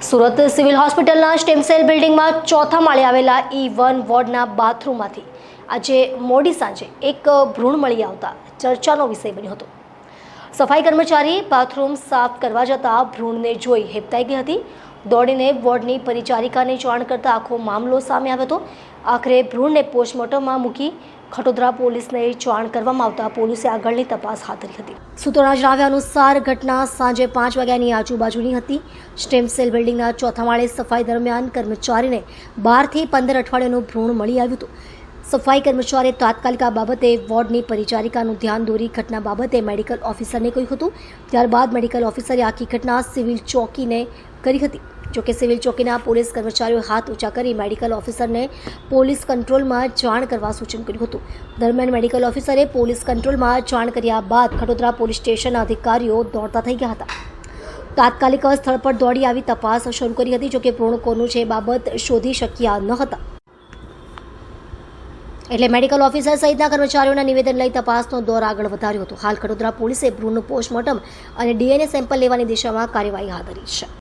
Surat civil હોસ્પિટલના stem cell બિલ્ડિંગમાં ચોથા માળે આવેલા ઈ વન વોર્ડના બાથરૂમમાંથી આજે મોડી સાંજે એક ભ્રૂણ મળી આવતા ચર્ચાનો વિષય બન્યો હતો. સફાઈ કર્મચારી બાથરૂમ સાફ કરવા જતાં ભ્રૂણને જોઈ હેપતાઈ ગઈ હતી. દોડીને વોર્ડની પરિચારિકાને જાણ કરતા આખો મામલો સામે આવ્યો હતો. આખરે ભ્રૂણને પોસ્ટમોર્ટમમાં મૂકી ખટોદરા પોલીસને જાણ કરવામાં આવતા પોલીસે આગળની તપાસ હાથ ધરી હતી. સૂત્રોના જણાવ્યા અનુસાર ઘટના સાંજે પાંચ વાગ્યાની આજુબાજુની હતી. સ્ટેમ સેલ બિલ્ડિંગના ચોથા માળે સફાઈ દરમિયાન કર્મચારીને બારથી પંદર અઠવાડિયાનું ભ્રૂણ મળી આવ્યું હતું. સફાઈ કર્મચારીએ તાત્કાલિક આ બાબતે વોર્ડની પરિચારિકાનું ધ્યાન દોરી ઘટના બાબતે મેડિકલ ઓફિસરને કહ્યું હતું. ત્યારબાદ મેડિકલ ઓફિસરે આખી ઘટના સિવિલ ચોકીને કરી હતી. જોકે સિવિલ ચોકીના પોલીસ કર્મચારીઓએ હાથ ઊંચા કરી મેડિકલ ઓફિસરને પોલીસ કંટ્રોલમાં જાણ કરવા સૂચન કર્યું હતું. દરમિયાન મેડિકલ ઓફિસરે પોલીસ કંટ્રોલમાં જાણ કર્યા બાદ ખડોદરા પોલીસ સ્ટેશનના અધિકારીઓ દોડતા થઈ ગયા હતા. તાત્કાલિક સ્થળ પર દોડી આવી તપાસ શરૂ કરી હતી, જોકે ભ્રૂણ કોનું છે એ બાબત શોધી શક્યા ન હતા. એટલે મેડિકલ ઓફિસર સહિતના કર્મચારીઓના નિવેદન લઈ તપાસનો દોર આગળ વધાર્યો હતો. હાલ કડોદરા પોલીસે ભ્રૂણનું પોસ્ટમોર્ટમ અને ડીએનએ સેમ્પલ લેવાની દિશામાં કાર્યવાહી હાથ ધરી છે.